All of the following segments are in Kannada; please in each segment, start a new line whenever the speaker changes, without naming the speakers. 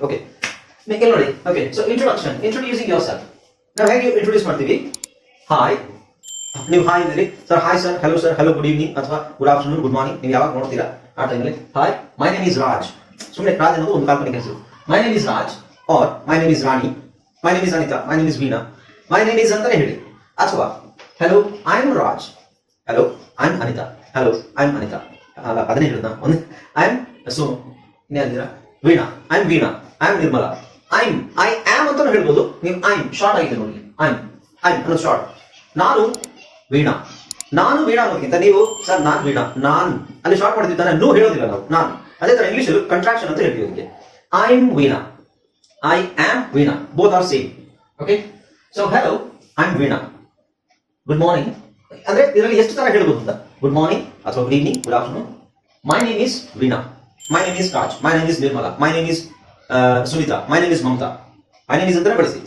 ಓಕೆ ಇಲ್ಲಿ ನೋಡಿ okay so introduction introducing yourself ನಾವು ಹೇಗೆ ಇಂಟ್ರೊಡ್ಯೂಸ್ ಮಾಡ್ತೀವಿ ಹಾಯ್ ನೀವು ಹಾಯ್ ಇದ್ದೀರಿ sir hi sir hello sir hello good evening ಅಥವಾ ಗುಡ್ ಆಫ್ಟರ್ನೂನ್ ಗುಡ್ ಮಾರ್ನಿಂಗ್ ನೀವು ಯಾವಾಗ ನೋಡ್ತೀರಾ ಆ ಟೈಮಲ್ಲಿ hi my name is Raj ಸುಮ್ಮನೆ ರಾಜ್ ಅನ್ನೋದು ಒಂದು ಕಾಲ್ಪನಿಕ ಹೆಸರು my name is Raj or my name is Rani my name is Anita my name is Veena my name is ಅಂತಾನೆ ಹೇಳಿ ಅಥವಾ hello I am Raj hello I am Anita hello I am Anita ಅಲ್ಲ ಅದನ್ನೇ ಹೇಳಿದ ಒಂದು I am Sonu ಇನ್ನೇನಿದ್ದೀರಾ Veena I am Veena I am Nirmala I'm I am ಅಂತಾನು ಹೇಳ್ಬೋದು. ನೀವು ಐಮ್ ಶಾರ್ಟ್ ಆಗಿದೆ ನೋಡಿ. ಐಮ್ ಐಮ್ ಅನ್ನೋದು ಶಾರ್ಟ್ ನಾನು ವೀಣಾ. ನಾನು ವೀಣಾ ಅನ್ನೋದಕ್ಕಿಂತ ನೀವು ಸರ್ ನಾನು ವೀಣಾ. ನಾನು. ಅಲ್ಲಿ ಶಾರ್ಟ್ ಮಾಡ್ತೀವಿ ತಾನೆ, ನೂ ಹೇಳೋದಿಲ್ಲ ನಾವು. ನಾನು. ಅದೇ ತರ ಇಂಗ್ಲಿಷ್ ಕಂಟ್ರಾಕ್ಷನ್ ಅಂತ ಹೇಳ್ತೀವಿ ಅದಕ್ಕೆ. I'm Veena. I am Veena. Both are same okay so hello I'm Veena. Good morning ಅಂದ್ರೆ ಇದರಲ್ಲಿ ಎಷ್ಟು ತರ ಹೇಳ್ಬೋದು ಅಂತ. ಗುಡ್ ಮಾರ್ನಿಂಗ್ ಅಥವಾ good evening good afternoon my name is Veena. My name is Raj my name is Nirmala my name is Sunita my name is Mamata. My name is ಅಂದ್ರೆ ಬಳಸಿ.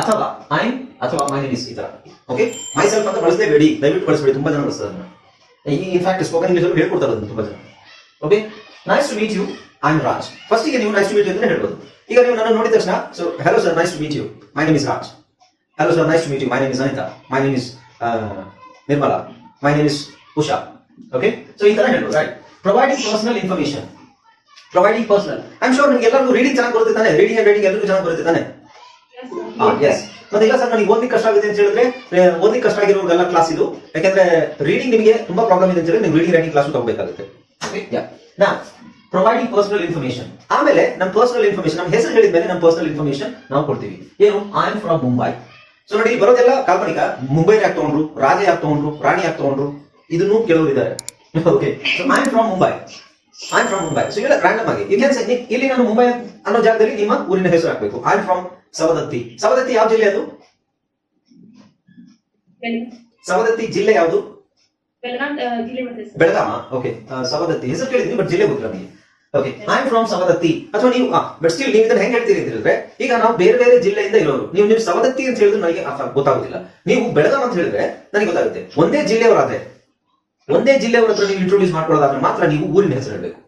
ಅಥವಾ
ಐ ಅಥವಾ ಮೈ ನೇಮ್ ಇಸ್ ಈ ತರ ಓಕೆ ಮೈ ಸೆಲ್ಫ್ ಅಂತ ಬಳಸಲೇಬೇಡಿ ದಯವಿಟ್ಟು ಬಳಸಬೇಡಿ ತುಂಬಾ ಜನ ಬಳಸ್ತಾರೆ ಇನ್ಫ್ಯಾಕ್ಟ್ ಸ್ಪೋಕನ್ ಇಂಗ್ಲಿಷ್ ಹೇಳ್ಕೊಡ್ತಾರೆ ತುಂಬಾ ಜನ. Okay nice to meet you I am Raj first ಈಗ ನೀವು ನೈಸ್ ಟು ಮೀಟ್ ಯು ಅಂತ ಹೇಳ್ಬೋದು. ಈಗ ನೀವು ನನ್ನ ನೋಡಿದ ತಕ್ಷಣ so hello sir nice to meet you my name is Raj hello sir nice to meet you my name is Anita my name is Nirmala my name is Usha okay so ಈ ತರ ಹೇಳ್ಬೋದು right providing personal information providing personal I am sure ನಿಮ್ಗೆ ಎಲ್ಲರಿಗೂ ರೀಡಿಂಗ್ ಚೆನ್ನಾಗಿ ಬರುತ್ತೆ ತಾನೆ? ರೀಡಿಂಗ್ ಅಂಡ್ ರೈಟಿಂಗ್ ಎಲ್ಲರಿಗೂ ಚೆನ್ನಾಗಿ ಬರುತ್ತೆ ತಾನೆ? ಎಸ್ ಮತ್ತೆ ಇಲ್ಲ ಸರ್ ನನಗೆ ಓದ್ಲಿಕ್ಕೆ ಕಷ್ಟ ಆಗುತ್ತೆ ಅಂತ ಹೇಳಿದ್ರೆ ಓದ್ಲಿಕ್ಕೆ ಕಷ್ಟ ಆಗಿರೋರಿಗೆಲ್ಲ ಕ್ಲಾಸ್ ಇದು. ಯಾಕಂದ್ರೆ ರೀಡಿಂಗ್ ನಿಮಗೆ ತುಂಬಾ ಪ್ರಾಬ್ಲಮ್ ಇದೆ ಅಂತ ಹೇಳಿದ್ರೆ ನೀವು ರೀಡಿಂಗ್ ರೈಟಿಂಗ್ ಕ್ಲಾಸ್ ತಗೋಬೇಕಾಗುತ್ತೆ. ನಾ ಪ್ರೊವೈಡಿಂಗ್ ಪರ್ಸನಲ್ ಇನ್ಫಾರ್ಮೇಶನ್ ಆಮೇಲೆ ನಮ್ಮ ಪರ್ಸನಲ್ ಇನ್ಫಾರ್ಮೇಶನ್ ನಮ್ಮ ಹೆಸರು ಹೇಳಿದ ಮೇಲೆ ನಮ್ಮ ಪರ್ಸನಲ್ ಇನ್ಫಾರ್ಮೇಶನ್ ನಾವು ಕೊಡ್ತೀವಿ. ಏನು? I am from Mumbai so ನೋಡಿ ಬರೋದೆಲ್ಲ ಕಾಲ್ಪನಿಕ. ಮುಂಬೈ ಯಾಕೆ ತಗೊಂಡ್ರು? ರಾಜ ಯಾಕೆ ತಗೊಂಡ್ರು? ರಾಣಿ ಯಾಕೆ ತಗೊಂಡ್ರು? ಇದನ್ನು ಕೆಲವರು ಇದ್ದಾರೆ. Okay so I am from Mumbai I from Mumbai so ಇಲ್ಲ ರ್ಯಾಂಡಮ್ ಆಗಿ. ಇಲ್ಲಿ ಇಲ್ಲಿ ನಾನು ಮುಂಬೈ ಅನ್ನೋ ಜಾಗದಲ್ಲಿ ನಿಮ್ಮ ಊರಿನ ಹೆಸರು ಹಾಕಬೇಕು. ಐ ಫ್ರಮ್ ಸವದತ್ತಿ ಸವದತ್ತಿ ಯಾವ ಜಿಲ್ಲೆ ಅದು? ಸವದತ್ತಿ ಜಿಲ್ಲೆ ಯಾವುದು? ಬೆಳಗಾಮ ಓಕೆ ಸವದತ್ತಿ ಹೆಸರು. ಕೇಳಿದೀನಿ ಬಟ್ ಜಿಲ್ಲೆ ಗೊತ್ತಿಲ್ಲ ನನಗೆ okay I am from Savadatti ಅಥವಾ ನೀವು ಬಟ್ ಸ್ಟಿಲ್ ನೀವು ಇದನ್ನ ಹೆಂಗ್ ಹೇಳ್ತೀರಿ ಅಂತ ಈಗ ನಾವು ಬೇರೆ ಬೇರೆ ಜಿಲ್ಲೆಯಿಂದ ಇರೋರು, ನೀವು ನೀವು ಸವದತ್ತಿ ಅಂತ ಹೇಳಿದ್ರೆ ನನಗೆ ಗೊತ್ತಾಗೋದಿಲ್ಲ. ನೀವು ಬೆಳಗಾಂ ಅಂತ ಹೇಳಿದ್ರೆ ನನಗೆ ಗೊತ್ತಾಗುತ್ತೆ. ಒಂದೇ ಜಿಲ್ಲೆಯವರಾದ್ರೆ, ಒಂದೇ ಜಿಲ್ಲೆಯವರ ಹತ್ರ ನೀವು ಇಂಟ್ರೊಡ್ಯೂಸ್ ಮಾಡ್ಕೊಳ್ಳೋದಾದ್ರೆ ಮಾತ್ರ ನೀವು ಊರಿನ ಹೆಸರು ಹೇಳಬೇಕು.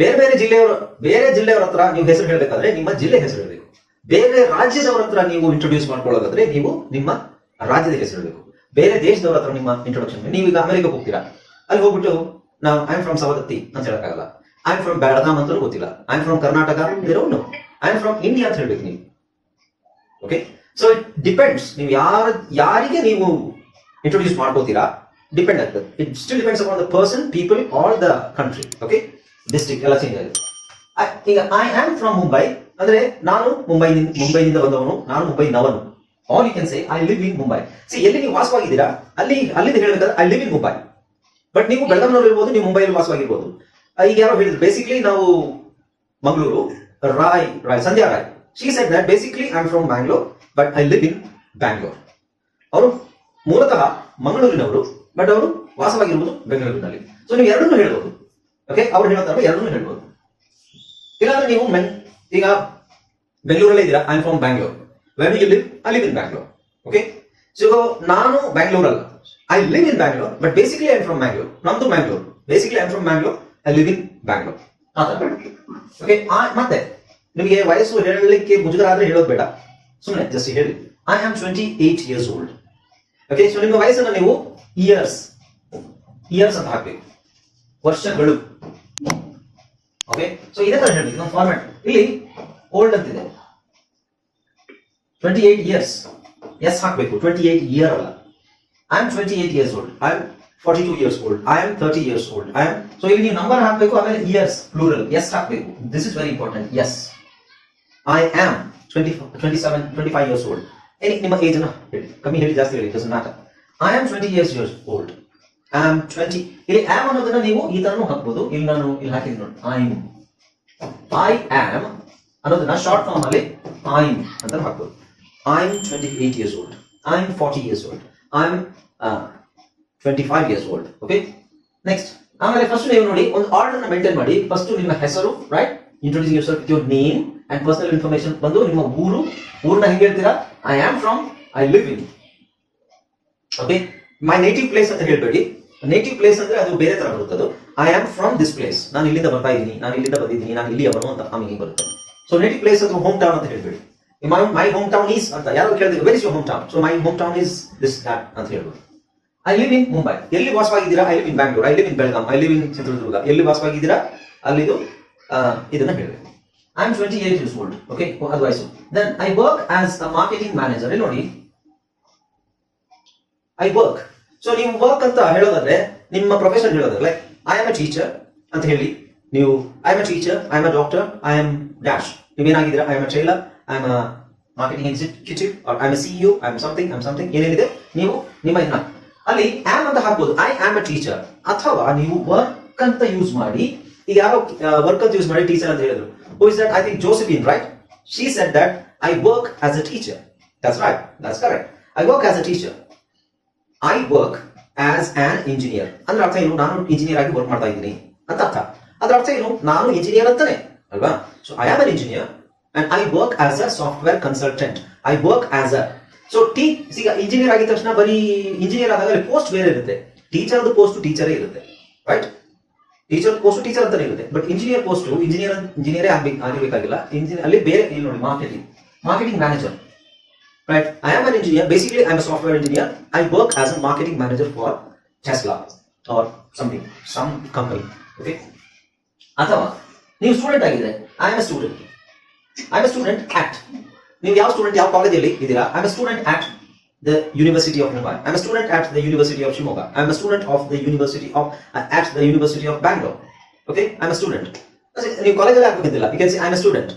ಬೇರೆ ಬೇರೆ ಜಿಲ್ಲೆಯವರ ಬೇರೆ ಜಿಲ್ಲೆಯವರ ಹತ್ರ ನೀವು ಹೆಸರು ಹೇಳಬೇಕಾದ್ರೆ ನಿಮ್ಮ ಜಿಲ್ಲೆ ಹೆಸರು ಹೇಳಬೇಕು. ಬೇರೆ ರಾಜ್ಯದವರ ಹತ್ರ ನೀವು ಇಂಟ್ರೊಡ್ಯೂಸ್ ಮಾಡ್ಕೊಳ್ಳೋದಾದ್ರೆ ನೀವು ನಿಮ್ಮ ರಾಜ್ಯದ ಹೆಸರು ಹೇಳಬೇಕು. ಬೇರೆ ದೇಶದವರ ಹತ್ರ ನಿಮ್ಮ ಇಂಟ್ರೊಡಕ್ಷನ್ ನೀವು ಈಗ ಅಮೆರಿಕಕ್ಕೆ ಹೋಗ್ತೀರಾ? ಅಲ್ಲಿ ಹೋಗ್ಬಿಟ್ಟು ನಾವು ಐ ಆಮ್ ಫ್ರಮ್ ಸವದತ್ತಿ ಅಂತ ಹೇಳಕ್ಕಾಗಲ್ಲ. ಐ ಫ್ರಮ್ ಬ್ಯಾಡಗಾಮ್ ಅಂತ ಗೊತ್ತಿಲ್ಲ. ಐ ಫ್ರಮ್ ಕರ್ನಾಟಕ ಇರೋನು ಐ ಫ್ರಮ್ ಇಂಡಿಯಾ ಅಂತ ಹೇಳ್ಬೇಕು ನೀವು. ಓಕೆ ಸೊ ಇಟ್ ಡಿಪೆಂಡ್ಸ್ ನೀವು ಯಾರ, ಯಾರಿಗೆ ನೀವು ಇಂಟ್ರೊಡ್ಯೂಸ್ ಮಾಡ್ಕೋತೀರಾ ಡಿಪೆಂಡ್ ಆಗ್ತದೆ. It still depends upon the person people all the country okay district ಎಲ್ಲ ಚೇಂಜ್ ಆಗಿದೆ I- ಈಗ ಐ ಆಮ್ ಫ್ರಮ್ ಮುಂಬೈ ಅಂದ್ರೆ ನಾನು ಮುಂಬೈನಿಂದ ಮುಂಬೈನಿಂದ ಬಂದವನು, ನಾನು Mumbai ನವನು all you can say I live in Mumbai see ಎಲ್ಲಿ ನೀವು ವಾಸವಾಗಿದ್ದೀರಾ, ಅಲ್ಲಿ, ಅಲ್ಲಿಂದ ಹೇಳಬೇಕಾದ್ರೆ I live in Mumbai but ನೀವು ಬೆಳಗಾಂನವ್ರು ಇರ್ಬೋದು, ನೀವು ಮುಂಬೈಯಲ್ಲಿ ವಾಸವಾಗಿರ್ಬೋದು. ಈಗ ಯಾರೋ ಹೇಳಿದ್ರು ಬೇಸಿಕ್ಲಿ ನಾವು Mangaluru, Rai Rai, Sandhya Rai. She said that basically I am from Bangalore but I live in Bangalore ಅವರು ಮೂಲತಃ ಮಂಗಳೂರಿನವರು ಬಟ್ ಅವರು ವಾಸವಾಗಿರುವುದು ಬೆಂಗಳೂರಿನಲ್ಲಿ. ಸೊ ನೀವು ಎರಡನ್ನೂ ಹೇಳ್ಬೋದು ಓಕೆ ಅವ್ರು ಹೇಳೋ ಎರಡನ್ನೂ ಹೇಳ್ಬೋದು. ಇಲ್ಲಾಂದ್ರೆ ನೀವು ಮೆನ್, ಈಗ ಬೆಂಗಳೂರಲ್ಲೇ ಇದ್ದೀರಾ I am from Bangalore when you live I live in Bangalore okay so ನಾನು Bangalore I live in Bangalore but basically I from Bangalore ನಮ್ದು Bangalore basically I from Bangalore I live in Bangalore okay ಮತ್ತೆ ನಿಮಗೆ ವಯಸ್ಸು ಹೇಳಲಿಕ್ಕೆ ಮುಜುಗರ ಆದ್ರೆ ಹೇಳೋದು ಬೇಡ. ಸುಮ್ಮನೆ ಜಸ್ಟ್ ಹೇಳಿ. I am twenty eight years old okay so ನಿಮ್ಮ ವಯಸ್ಸನ್ನು ನೀವು ಇಯರ್ಸ್ ಇಯರ್ಸ್ ಅಂತ ಹಾಕ್ಬೇಕು. ವರ್ಷಗಳು. ಓಕೆ ಸೊ ಇದೇ ತರ ಹೇಳಿ ನಮ್ಮ ಫಾರ್ಮ್ಯಾಟ್ ಇಲ್ಲಿ ಓಲ್ಡ್ ಅಂತಿದೆ ಟ್ವೆಂಟಿ ಏಟ್ ಇಯರ್ಸ್ ಎಸ್ ಹಾಕಬೇಕು ಟ್ವೆಂಟಿ ಏಟ್ ಇಯರ್ ಅಲ್ಲ. I am twenty eight years old I am forty two years old I am thirty years old I am so ಇಲ್ಲಿ ನೀವು ನಂಬರ್ ಹಾಕಬೇಕು, ಆಮೇಲೆ ಇಯರ್ಸ್ ಪ್ಲೂರಲ್ ಎಸ್ ಹಾಕಬೇಕು. This is very important S I am twenty twenty seven twenty five years old any ನಿಮ್ಮ ಏಜ್ ಅನ್ನ ಹೇಳಿ. ಕಮ್ಮಿ ಹೇಳಿ, ಜಾಸ್ತಿ ಹೇಳಿ. Does matter I am twenty years years old I am twenty ಇಲ್ಲಿ ಆಮ್ ಅನ್ನೋದನ್ನ ನೀವು ಈ ತರನು ಹಾಕ್ಬೋದು. ಇಲ್ಲಿ ನಾನು ಇಲ್ಲಿ ಹಾಕಿದ್ದೀನಿ ನೋಡಿ. ಐಮ್ ಐ ಆಮ್ ಅನ್ನೋದನ್ನ ಶಾರ್ಟ್ ಫಾರ್ಮ್ ಅಲ್ಲಿ ಐಮ್ ಅಂತ ಹಾಕ್ಬೋದು. I am twenty eight years old I am forty years old I'm twenty five years old okay next ಆಮೇಲೆ ಫಸ್ಟ್ ನೀವು ನೋಡಿ, ಒಂದು ಆರ್ಡರ್ನ ಮೇಂಟೈನ್ ಮಾಡಿ. ಫಸ್ಟ್ ನಿಮ್ಮ ಹೆಸರು right introducing yourself your name and personal information ಬಂದು ನಿಮ್ಮ ಊರು. ಊರ್ನ ಹೆಂಗ್ ಹೇಳ್ತೀರಾ? I am from I live in okay my native place ಅಂತ ಹೇಳ್ಬೇಡಿ. ನೇಟಿವ್ ಪ್ಲೇಸ್ ಅಂದ್ರೆ ಅದು ಬೇರೆ ತರ ಬರುತ್ತೆ ಅದು. I am from this place ನಾನು ಇಲ್ಲಿಂದ ಬರ್ತಾ ಇದ್ದೀನಿ. ನಾನು ಇಲ್ಲಿಂದ ಬಂದಿದ್ದೀನಿ. ನಾನು ಇಲ್ಲಿ ಅವನು ಅಂತ ನಮಗೆ ಬರುತ್ತೆ. ಸೊ ನೇಟಿವ್ ಪ್ಲೇಸ್ ಅಥವಾ ಹೋಮ್ ಟೌನ್ ಅಂತ ಹೇಳ್ಬೇಡಿ. ಮೈ ಹೋಮ್ ಟೌನ್ ಈಸ್ ಅಂತ ಯಾರು ಕೇಳಿದ್ರೆ very your home town so my home town is this ಅಂತ ಹೇಳ್ಬೋದು. ಐ ಲಿವ್ ಇನ್ ಮುಂಬೈ ಎಲ್ಲಿ ವಾಸವಾಗಿದ್ದೀರಾ? I live in Bangalore I live in Belgaum I live in Chitradurga. ಎಲ್ಲಿ ವಾಸವಾಗಿದ್ದೀರಾ? ಅಲ್ಲಿದು ಇದನ್ನ ಹೇಳಬೇಕು I am twenty eight years old okay ಅದು ವಯಸ್ಸು. Then I work as a marketing manager ನೋಡಿ. ಐ ವರ್ಕ್ ಸೊ ನೀವು ವರ್ಕ್ ಅಂತ ಹೇಳೋದಾದ್ರೆ, ನಿಮ್ಮ ಪ್ರೊಫೆಸರ್ ಹೇಳೋದಾದ್ರೆ like I am a teacher ಅಂತ ಹೇಳಿ, ನೀವು I am a teacher I am a doctor I am dash ನೀವೇನಾಗಿದ್ದೀರಾ? I am a trailer I am a marketing executive I am CEO I am something I am something ಏನೇನಿದೆ? ನೀವು ನಿಮ್ಮ ಇದನ್ನ ಅಲ್ಲಿ ಆಮ್ ಅಂತ ಹಾಕ್ಬೋದು. ಐ ಆಮ್ ಅ ಟೀಚರ್ ಅಥವಾ ನೀವು ವರ್ಕ್ ಅಂತ ಯೂಸ್ ಮಾಡಿ, ಈಗ ಯಾರೋ ವರ್ಕ್ ಅಂತ ಯೂಸ್ ಮಾಡಿ ಟೀಚರ್ ಅಂತ ಹೇಳಿದ್ರು. Who is that I think Josephine right she said that I work as a teacher that's right that's correct I work as a teacher I work as an engineer ಅಂದ್ರೆ ಅರ್ಥ ಏನು? ನಾನು ಇಂಜಿನಿಯರ್ ಆಗಿ ವರ್ಕ್ ಮಾಡ್ತಾ ಇದ್ದೀನಿ ಅಂತ ಅರ್ಥ. ಅದ್ರ ಅರ್ಥ ಏನು? ನಾನು ಇಂಜಿನಿಯರ್ ಅಂತಾನೆ, ಅಲ್ವಾ? So I am an engineer and I work as a software consultant I work as a so tea ಈಗ ಇಂಜಿನಿಯರ್ ಆಗಿದ ತಕ್ಷಣ ಬರೀ ಇಂಜಿನಿಯರ್ ಆದಾಗ ಪೋಸ್ಟ್ ಬೇರೆ ಇರುತ್ತೆ. ಟೀಚರ್ದು ಪೋಸ್ಟ್ ಟೀಚರೇ ಇರುತ್ತೆ. ರೈಟ್ ಟೀಚರ್ ಪೋಸ್ಟ್ ಟೀಚರ್ ಅಂತಾನೆ ಇರುತ್ತೆ. ಬಟ್ ಇಂಜಿನಿಯರ್ ಪೋಸ್ಟ್ ಇಂಜಿನಿಯರ್ ಇಂಜಿನಿಯರೇ ಆಗ್ಬೇಕು ಆಗಿರ್ಬೇಕಾಗಿಲ್ಲ ಇಂಜಿನಿಯರ್ ಅಲ್ಲಿ ಬೇರೆ ಇಲ್ಲಿ ನೋಡಿ marketing marketing manager right I am an engineer basically I am software engineer I work as a marketing manager for Tesla or something, some company okay ಅಥವಾ ನೀವು ಸ್ಟೂಡೆಂಟ್ ಆಗಿದ್ರೆ I am a student I am a student at ನೀವು ಯಾವ ಸ್ಟೂಡೆಂಟ್ ಯಾವ ಕಾಲೇಜಲ್ಲಿ ಇದ್ದೀರಾ? I am a student at the university of Mumbai I am a student at the university of Shivamogga I am a student of the university of at the university of Bangalore okay I am a student ನೀವು ಕಾಲೇಜಲ್ಲಿ ಆಗ್ಬೇಕಿದ್ದಿಲ್ಲ you can see I am a student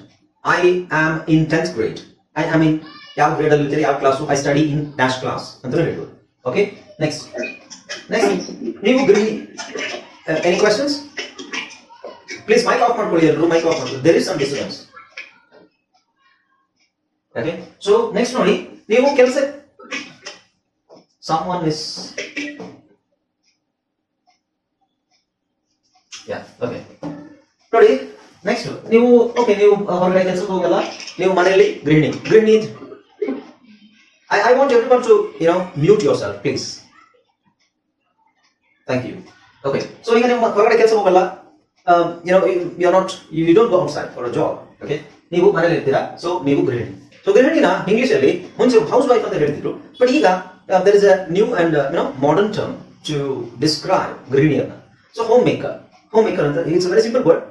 I am in tenth grade I I mean ಯಾವ ಗ್ರೇಡ್ ಅಲ್ಲಿ ಇರ್ತೀರಿ ಯಾವ class I study in dash class ಅಂತ ಹೇಳ್ಬೋದು. ಓಕೆ ನೆಕ್ಸ್ಟ್ ನೆಕ್ಸ್ಟ್ ನೀವು ಗೃಹಿಣಿ any questions please mic off ಮಾಡ್ಕೊಳ್ಳಿ ಎಲ್ಲರೂ. ಮೈಕ್ ಆಫ್ ಮಾಡ್ಕೊಳ್ಳಿ. There is some disturbance okay so next ನೋಡಿ, ನೀವು ಕೆಲಸ ಸಮ್ ಒನ್ ಇಸ್ ಓಕೆ ನೋಡಿ ನೆಕ್ಸ್ಟ್ ನೀವು ಓಕೆ ನೀವು ಹೊರಗಡೆ ಕೆಲಸಕ್ಕೆ ಹೋಗಲ್ಲ. ನೀವು ಮನೆಯಲ್ಲಿ ಗೃಹಿಣಿ ಗೃಹಿಣಿ I I want every to you know mute yourself please thank you okay so ಈಗ ನೀವು ಹೊರಗಡೆ ಕೆಲಸ ಹೋಗಲ್ಲ. You know you not you don't go outside for a job okay ನೀವು ಮನೇಲಿ ಇರ್ತೀರಾ ಸೊ ನೀವು ಗೃಹಿಣಿ ಸೊ ಗೃಹಿಣಿನ ಇಂಗ್ಲಿಷ್ ಅಲ್ಲಿ ಮುಂಚೆ ಹೌಸ್ ವೈಫ್ ಅಂತ ಹೇಳ್ತಿದ್ರು ಬಟ್ ಈಗ there is a new and you know modern term to describe ಗೃಹಿಣಿಯನ್ನ so homemaker homemaker ಅಂತ it's very simple word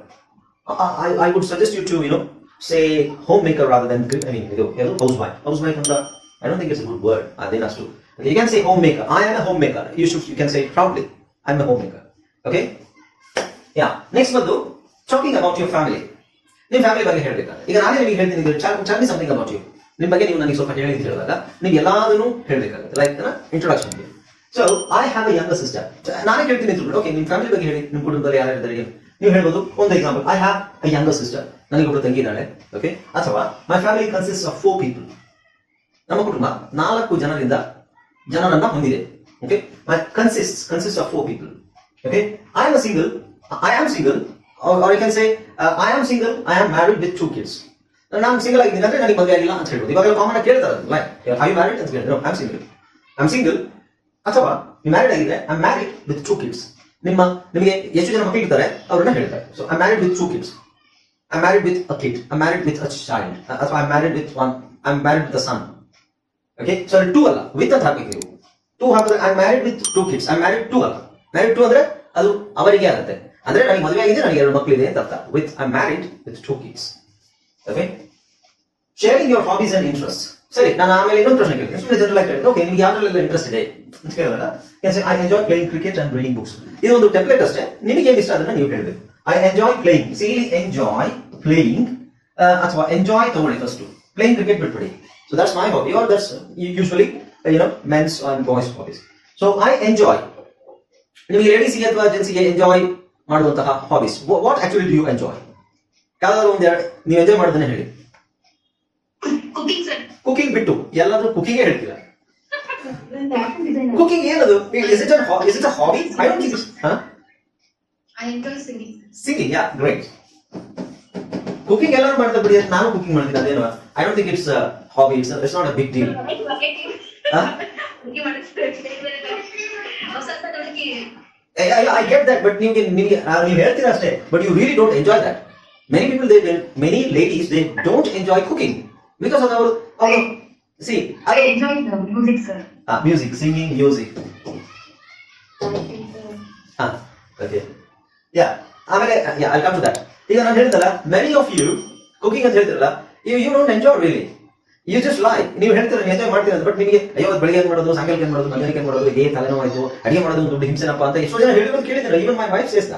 I, I would suggest you to, you know, say homemaker rather than, I mean, you know, housewife. Housewife, and I don't think it's a good word. Uh, then that's true. You can say homemaker. I am a homemaker. You should, you can say it proudly. I'm a homemaker. Okay? Yeah. Next ಬಂದು talking about your family. ನಿಮ್ಮ ಫ್ಯಾಮಿಲಿ ಬಗ್ಗೆ ಹೇಳ್ಬೇಕಾದ್ರೆ. ಈಗ ನಾನೇ ನಿಮಗೆ ಹೇಳ್ತೀನಿ ಚಾಮಿ ಸಮಥಿಂಗ್ ಅಬೌಟ್ ಯು ನಿಮ್ಮ ಬಗ್ಗೆ ನೀವು ನನಗೆ ಸ್ವಲ್ಪ ಹೇಳಿ ಅಂತ ಹೇಳಿದಾಗ ನೀವು ಎಲ್ಲಾದನ್ನು ಹೇಳಬೇಕಾಗುತ್ತೆ. Like introduction so I have a younger sister ನಾನೇ ಕೇಳ್ತೀನಿ ಓಕೆ ನಿಮ್ಮ ಫ್ಯಾಮಿಲಿ ಬಗ್ಗೆ ಹೇಳಿ, ನಿಮ್ಮ ಕುಟುಂಬದಲ್ಲಿ ಯಾರು ಇದ್ದಾರೆ ನೀವು ಹೇಳ್ಬೋದು, ಒಂದು example I have a younger sister ನನಗೆ ಒಬ್ಬರು ತಂಗಿ ಇದ್ದಾಳೆ ಓಕೆ ಅಥವಾ my family consist of four people ನಮ್ಮ ಕುಟುಂಬ ನಾಲ್ಕು ಜನರಿಂದ ಜನರನ್ನ ಹೊಂದಿದೆ okay my consist consist of four people okay I am single I am single or I can say I am single I am married with two kids ನಾನು ಸಿಂಗಲ್ ಆಗಿದ್ದೀನಿ ಅಂದ್ರೆ ನನಗೆ ಮದುವೆ ಆಗಿಲ್ಲ ಅಂತ ಹೇಳ್ಬೋದು. ಇವಾಗ ಕಾಮನ್ ಆಗಿ ಕೇಳ್ತಾರೆ ಲೈಕ್ ಐ ಮ್ಯಾರಿಡ್ ಅಂತ ಕೇಳಿದ್ರು I am single I am single ಅಥವಾ ನೀವು ಮ್ಯಾರಿಡ್ ಆಗಿದ್ರೆ I married with two kids ನಿಮ್ಮ ನಿಮಗೆ ಎಷ್ಟು ಜನ ಮಕ್ಕಳು ಇರ್ತಾರೆ ಅವ್ರನ್ನ ಹೇಳ್ತಾರೆ. So I married with two kids I married with a kid I married with a child ಅಥವಾ I married with one I married with a son okay so two ಅಲ್ಲ ವಿತ್ ಅಂತ ಹಾಕಬೇಕು ನೀವು. ಟೂ ಹಾಕಿದ್ರೆ I married with two kids I married two ಅಲ್ಲ. ಮ್ಯಾರಿಡ್ ಟೂ ಅಂದ್ರೆ ಅದು ಅವರಿಗೆ ಆಗುತ್ತೆ. ಅಂದ್ರೆ ನನಗೆ ಮದುವೆ ಆಗಿದೆ, ನನಗೆ ಎರಡು ಮಕ್ಕಳಿದೆ ಅಂತ ಅರ್ಥ. With I married with two kids okay sharing your hobbies and interest ಸರಿ, ನಾನು ಆಮೇಲೆ ಇನ್ನೊಂದು ಪ್ರಶ್ನೆ ಕೇಳ್ತೀನಿ. ಸುಮ್ಮನೆ ಜನರಲ್ ಆಗಿ ಕೇಳಿದ್ರೆ ಓಕೆ ನಿಮ್ಗೆ ಯಾವ್ದ್ರಲ್ಲೆಲ್ಲ ಇಂಟ್ರೆಸ್ಟ್ ಇದೆ ಅಂತ ಕೇಳಿದಾಗ I enjoy playing cricket and reading books ಇದು ಒಂದು ಟೆಂಪ್ಲೇಟ್ ಅಷ್ಟೇ. ನಿಮಗೆ ಏನು ಇಷ್ಟ ಅದನ್ನ ನೀವು ಹೇಳಬೇಕು I enjoy playing see enjoy playing ಅಥವಾ ಎಂಜಾಯ್ ತಗೊಳ್ಳಿ ಫಸ್ಟ್ ಪ್ಲೇಯಿಂಗ್ ಕ್ರಿಕೆಟ್ ಬಿಟ್ಬಿಡಿ. So that's my hobby or that's usually you know men's and boys hobbies so I enjoy ನಿಮಗೆ ಲೇಡೀಸ್ಗೆ ಅಥವಾ ಜೆಂಟ್ಸ್ಗೆ ಎಂಜಾಯ್ ಮಾಡುವಂತಹ hobbies what actually do you enjoy ಯಾವ್ದಾದ್ರು ಒಂದ್ ಎರಡು ನೀವು ಎಂಜಾಯ್ ಮಾಡೋದನ್ನ ಹೇಳಿ
ಕುಕಿಂಗ್
ಬಿಟ್ಟು ಎಲ್ಲಾದ್ರೂ ಕುಕಿಂಗ್ ಹೇಳ್ತೀರ ಕುಕಿಂಗ್ ಏನದು is it is it a hobby I don't think
I enjoy singing.
Singing yeah great cooking ಎಲ್ಲರೂ ಮಾಡ್ತಾ ಬಿಡಿ ನಾನು ಕುಕಿಂಗ್ ಮಾಡ್ತೀನಿ ಅದೇನು I don't think it's hobby it's it's not a big deal Huh?
Cooking ಮಾಡಿಸ್ತಾರೆ. ಹೊಸ ಹೊಸ ಅಡುಗೆ.
ಐ ಗೆಟ್ ದಟ್ ಬಟ್ ನಿಮಗೆ ನಿಮಗೆ ನೀವು ಹೇಳ್ತೀರಾ ಅಷ್ಟೇ but you really don't enjoy that many people they many ladies they don't enjoy cooking because of ಅವರು ಅವರು see
I enjoy the music, sir.
Music singing music ಹಾ ಓಕೆ ಯಾ ಆಮೇಲೆ yeah I come to that ಈಗ ನಾನು ಹೇಳ್ತಲ್ಲ ಮೆನಿ ಆಫ್ ಯು ಕುಕಿಂಗ್ ಅಂತ ಹೇಳ್ತಿರಲ್ಲ you you don't enjoy really you just lie ನೀವು ಹೇಳ್ತೀರ ಎಂಜಾಯ್ ಮಾಡ್ತೀರ ಬಟ್ ನಿಮಗೆ, ಅಯ್ಯೋ ಬೆಳಿಗ್ಗೆ ಏನ್ ಮಾಡೋದು, ಸಾಯಂಕಾಲ ಏನ್ ಮಾಡೋದು, ಮಧ್ಯಾಹ್ನಕ್ಕೆ ಏನ್ ಮಾಡೋದು ಏ ತಲೆನೋವಾಯ್ತು, ಅಡಿಗೆ ಮಾಡೋದು ಒಂದು ದೊಡ್ಡ ಹಿಂಸೆನಪ್ಪ ಅಂತ ಎಷ್ಟೋ ಜನ ಹೇಳಿದ್ರು ಕೇಳಿದ್ರೆ even my wife says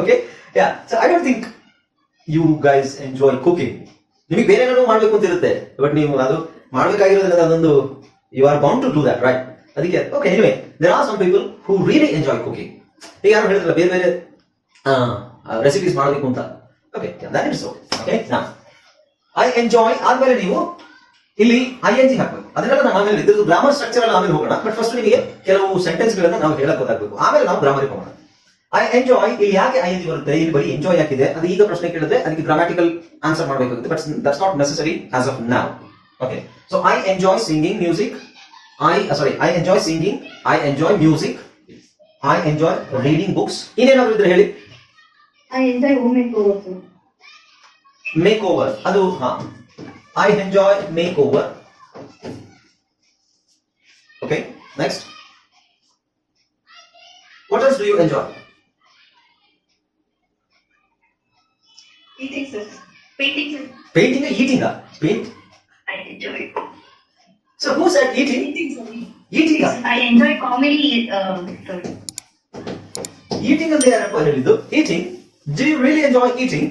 okay yeah so I don't think you guys enjoy cooking ನಿಮಗೆ ಬೇರೆ ಏನಾದ್ರು ಮಾಡ್ಬೇಕು ಅಂತ ಇರುತ್ತೆ ಬಟ್ ನೀವು ಅದು ಮಾಡ್ಬೇಕಾಗಿರೋದ್ರಿಂದ ಅದೊಂದು you are bound to do that right ಅದಕ್ಕೆ okay anyway there are some people who really enjoy cooking ಈಗ ಯಾರು ಹೇಳಿದ್ರಲ್ಲ, ಬೇರೆ ಬೇರೆ ರೆಸಿಪೀಸ್ ಮಾಡಬೇಕು ಅಂತ. ಓಕೆ ದಟ್ ಇಟ್ಸ್ ಓಕೆ ನಾ ಐ ಎಂಜಾಯ್ ಆದ್ಮೇಲೆ ನೀವು ಇಲ್ಲಿ ಐ ಎನ್ ಜಿ ಹಾಕಬೇಕು. ಅದನ್ನೆಲ್ಲ ನಾವು ಆಮೇಲೆ ಇದ್ರದ್ದು ಗ್ರಾಮರ್ ಸ್ಟ್ರಕ್ಚರ್ ಅಲ್ಲಿ ಆಮೇಲೆ ಹೋಗೋಣ. ಬಟ್ ಫಸ್ಟ್ ನಿಮಗೆ ಕೆಲವು ಸೆಂಟೆನ್ಸ್ ಗಳನ್ನ ನಾವು ಹೇಳಕ್ ಗೊತ್ತಾಗಬೇಕು ಆಮೇಲೆ ನಾವು ಗ್ರಾಮರಿಗೆ ಹೋಗೋಣ. ಐ ಎಂಜಾಯ್ ಇಲ್ಲಿ ಯಾಕೆ ಐ ಎನ್ ಜಿ ಬರುತ್ತೆ ಇಲ್ಲಿ ಬರೀ ಎಂಜಾಯ್ ಯಾಕಿದೆ ಅದು ಈಗ ಪ್ರಶ್ನೆ ಕೇಳಿದ್ರೆ ಅದಕ್ಕೆ ಗ್ರಾಮ್ಯಾಟಿಕಲ್ ಆನ್ಸರ್ ಮಾಡಬೇಕಾಗುತ್ತೆ. But that's not necessary as of ನಾವ್ okay so I enjoy singing music I sorry I enjoy singing I enjoy music I enjoy reading books ಇನ್ನೇನಾದ್ರು ಇದ್ರೆ ಹೇಳಿ.
Makeover, sir.
ಮೇಕ್ ಓವರ್ ಅದು ಹಾ I enjoy makeover okay next what else do you enjoy
Eating, sir. Painting, sir.
Painting eating paint
I enjoy.
So who said eating
Eating, sir.
Eating
I enjoy comedy, uh, sir.
Eating ಅಂತ ಯಾರಪ್ಪ ಹೇಳಿದ್ದು eating do you really enjoy eating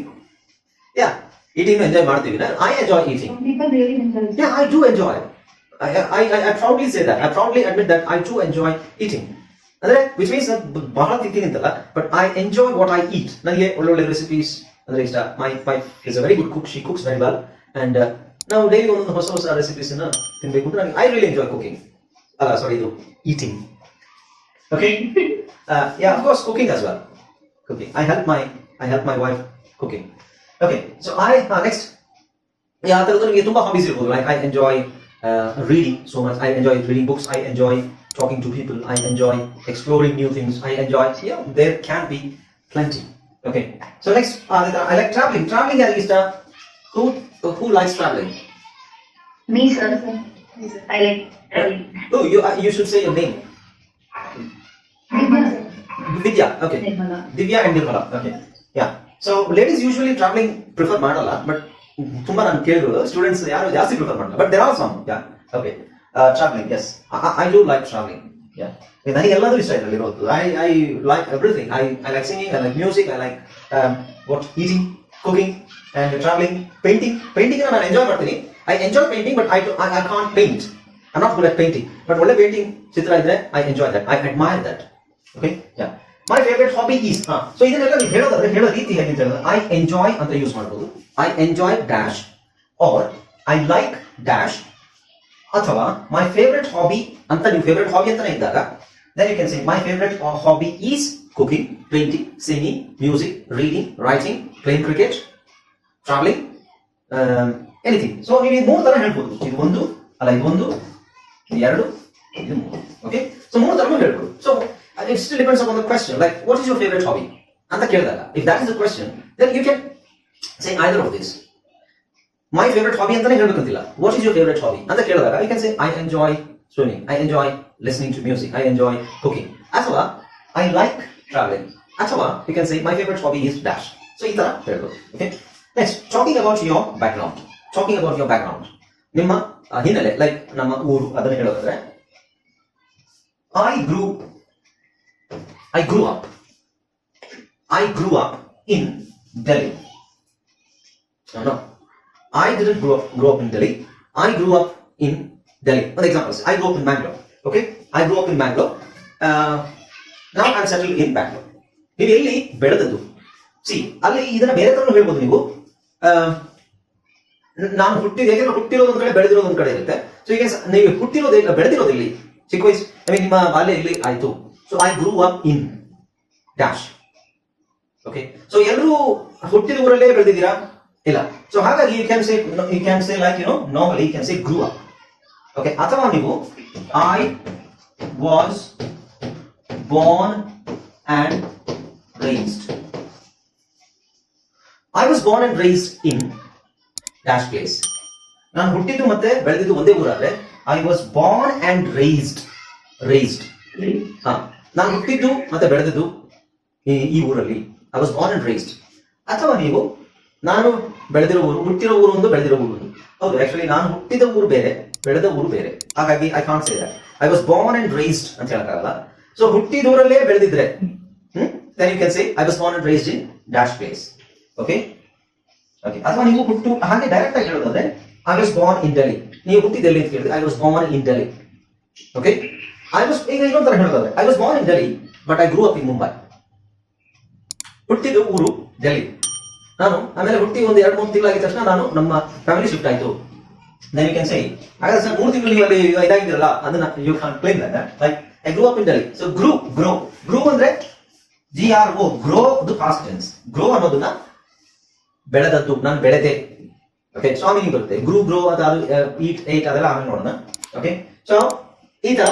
yeah eating enjoy ಮಾಡ್ತೀವಿ I enjoy eating
Some people really enjoy.
I I do enjoy. I, I, I, I proudly say that. I proudly admit that I do enjoy eating. ಅಂದ್ರೆ ವಿಚ್ ಮೀನ್ಸ್ ಬಹಳ ತಿಂತೀನಿ ಅಂತಲ್ಲ but I enjoy what I eat ನನಗೆ ಒಳ್ಳೊಳ್ಳೆ ರೆಸಿಪೀಸ್ ಅಂದ್ರೆ ಇಷ್ಟ. My wife is a very good cook she cooks very well and ನಾವು ಡೈಲಿ ಒಂದೊಂದು ಹೊಸ ಹೊಸ ರೆಸಿಪೀಸ್ ಅನ್ನ ತಿನ್ಬೇಕು ನನಗೆ ಐ ರಿಯಲಿ ಎಂಜಾಯ್ ಕುಕಿಂಗ್ ಅಲ್ಲ ಸಾರಿ ಇದು eating okay yeah of course cooking as well cooking I help my I help my wife cooking okay so I next ಯಾವ ಥರದ್ದು ನಿಮಗೆ ತುಂಬಾ ಹಾಬೀಸ್ ಇರ್ಬೋದು like I enjoy reading so much I enjoy reading books I enjoy talking to people I enjoy exploring new things I enjoy there can be plenty okay so next I like travelling travelling ಯಾರಿಗೆ ಇಷ್ಟ who who likes travelling
Me, sir. I like traveling.
Who you you should say your name Vidya okay
Nirmala.
Divya and Nirmala okay yeah So ladies usually travelling prefer ಮಾಡಲ್ಲ ಬಟ್ ತುಂಬಾ ನಾನು ಕೇಳಿರೋದು ಸ್ಟೂಡೆಂಟ್ಸ್ ಯಾರು ಜಾಸ್ತಿ ಪ್ರಿಫರ್ ಮಾಡಲ್ಲ but there are some yeah okay travelling yes I do like travelling yeah ನನಗೆ ಎಲ್ಲದೂ ಇಷ್ಟ ಇದರಲ್ಲಿ ಇರೋದು. I I like everything I I like singing I like music I like what eating cooking and travelling painting painting ನಾನು ಎಂಜಾಯ್ ಮಾಡ್ತೀನಿ. I enjoy painting but I I can't paint I not good at painting but ಒಳ್ಳೆ ಪೇಂಟಿಂಗ್ ಚಿತ್ರ ಇದ್ರೆ I enjoy that I admire that okay yeah my favourite hobby is ಹಾ ಸೊ ಇದನ್ನೆಲ್ಲ ನೀವು ಹೇಳೋದಾದ್ರೆ ಹೇಳೋ ರೀತಿ ಹೇಗೆ ಅಂತ ಹೇಳಿದ್ರೆ ಐ ಎಂಜಾಯ್ ಅಂತ ಯೂಸ್ ಮಾಡ್ಬೋದು I enjoy dash or I like dash ಅಥವಾ ಮೈ ಫೇವ್ರೆಟ್ ಹಾಬಿ ಅಂತ ನೀವು ಫೇವ್ರೆಟ್ ಹಾಬಿ ಅಂತಾನೆ ಇದ್ದಾಗ then you can say my favourite hobby is cooking painting singing music reading writing playing cricket travelling anything so ನೀವು ಇದು ಮೂರು ತರ ಹೇಳ್ಬೋದು. ಇದು ಒಂದು, ಅಲ್ಲ, ಇದು ಒಂದು, ಇದು ಎರಡು, ಇದು ಮೂರು. ಓಕೆ ಸೊ ಮೂರು ತರ ಹೇಳ್ಬೋದು. So it still depends on the question like what is your favourite hobby ಅಂತ ಕೇಳಿದಾಗ if that is the question then you can say either of this my favourite hobby ಅಂತಾನೆ ಹೇಳ್ಬೇಕಂತಿಲ್ಲ what is your favourite hobby ಅಂತ ಕೇಳಿದಾಗ you can say I enjoy swimming I enjoy listening to music I enjoy cooking ಅಥವಾ ಐ ಲೈಕ್ ಟ್ರಾವೆಲಿಂಗ್ ಅಥವಾ you can say my favourite hobby is dash so ಈ ತರ ಹೇಳ್ಬೋದು okay next talking about your background talking about your background ನಿಮ್ಮ ಆ, ಹಿನ್ನೆಲೆ ಲೈಕ್ ನಮ್ಮ ಊರು ಅದನ್ನು ಹೇಳೋದಾದ್ರೆ I ಗ್ರೂ I grew up I grew up in Delhi No, I didn't grow up, grow up in Delhi. I grew up in Delhi. For examples, I grew up in Bangalore. Okay, I grew up in Bangalore. Uh, now I'm settled in Bangalore. ನೀವು ಎಲ್ಲಿ ಬೆಳೆದದ್ದು ಸಿ ಅಲ್ಲಿ ಇದನ್ನ ಬೇರೆ ತರ ಹೇಳ್ಬೋದು ನೀವು ನಾನು ಹುಟ್ಟಿದ ಹೇಗೆ ಹುಟ್ಟಿರೋದು ಒಂದ್ ಕಡೆ ಬೆಳೆದಿರೋದು ಒಂದ್ ಕಡೆ ಇರುತ್ತೆ ಸೊ ಈಗ ನೀವು ಹುಟ್ಟಿರೋದು ಇಲ್ಲ ಬೆಳೆದಿರೋದು ಇಲ್ಲಿ ಚಿಕ್ಕ ವಯಸ್ಸು ಐ ಮೀನ್ ನಿಮ್ಮ ಬಾಲ್ಯ ಇಲ್ಲಿ ಆಯ್ತು so I grew up in dash okay so ಎಲ್ಲರೂ ಹುಟ್ಟಿದ ಊರಲ್ಲೇ ಬೆಳೆದಿದ್ದೀರಾ? ಇಲ್ಲ. ಸೊ ಹಾಗಾಗಿ you can say you can say like you know normally you can say grew up okay ಅಥವಾ ನೀವು I was born and raised. I was born and raised in dash place. ನಾನು ಹುಟ್ಟಿದ್ದು ಮತ್ತೆ ಬೆಳೆದಿದ್ದು ಒಂದೇ ಊರಾದ್ರೆ I was born and raised raised ಹಾ. ನಾನು ಹುಟ್ಟಿದ್ದು ಮತ್ತೆ ಬೆಳೆದಿದ್ದು ಈ ಈ ಊರಲ್ಲಿ. I was born and raised ಅಥವಾ ನೀವು ನಾನು ಬೆಳೆದಿರೋ ಊರು, ಹುಟ್ಟಿರೋ ಊರು ಒಂದು ಬೆಳೆದಿರೋ ಊರು ಹೌದು ಆಕ್ಚುಲಿ ನಾನು ಹುಟ್ಟಿದ ಊರು ಬೇರೆ, ಬೆಳೆದ ಊರು ಬೇರೆ. ಹಾಗಾಗಿ I can't say I was born and raised ಅಂತ ಹೇಳಕ್ಕಾಗಲ್ಲ. ಸೊ ಹುಟ್ಟಿದೂರಲ್ಲೇ ಬೆಳೆದಿದ್ರೆ, ಹ್ಮ್? Then you can say I was born and raised in dash place okay okay ಅಥವಾ ನೀವು ಹುಟ್ಟು, ಹಾಗೆ ಡೈರೆಕ್ಟ್ ಆಗಿ ಹೇಳೋದಾದ್ರೆ I was born in Delhi ನೀವು ಹುಟ್ಟಿದೆಲ್ಲಿ ಅಂತ ಕೇಳಿದ್ರೆ I was born in Delhi okay I was ಈಗ ಇನ್ನೊಂದು ತರ ಹೇಳೋದಾದ್ರೆ I was born in Delhi but I grew up in Mumbai ಹುಟ್ಟಿದ್ದು ಊರು ಡೆಲ್ಲಿ ನಾನು, ಆಮೇಲೆ ಹುಟ್ಟಿ ಒಂದು ಎರಡು ಮೂರು ತಿಂಗಳಾಗಿದ ತಕ್ಷಣ ನಾನು ನಮ್ಮ ಫ್ಯಾಮಿಲಿ ಶಿಫ್ಟ್ ಆಯಿತು. ನೈ ಯು ಕ್ಯಾನ್ ಸೇ ಹಾಗಾದ್ರೆ ಸರ್, ಮೂರು ತಿಂಗಳು ಅಲ್ಲಿ ಇದಾಗಿದ್ದೀರಲ್ಲ, ಅದನ್ನ you can claim like I grew up in Delhi so grew grow grew ಅಂದ್ರೆ ಜಿ ಆರ್ ಓ ಗ್ರೋ ಅದು ಪಾಸ್ಟ್ ಟೆನ್ಸ್ ಗ್ರೋ ಅನ್ನೋದನ್ನ ಬೆಳೆದದ್ದು, ನಾನು ಬೆಳೆದೆ. ಓಕೆ ಸ್ವಾಮಿನಿ ಬರುತ್ತೆ. ಗ್ರೂ ಗ್ರೋ ಅದು ಈಟ್ ಏಟ್ ಅದೆಲ್ಲ ಆಮೇಲೆ ನೋಡೋಣ. ಓಕೆ ಸೊ ಈ ತರ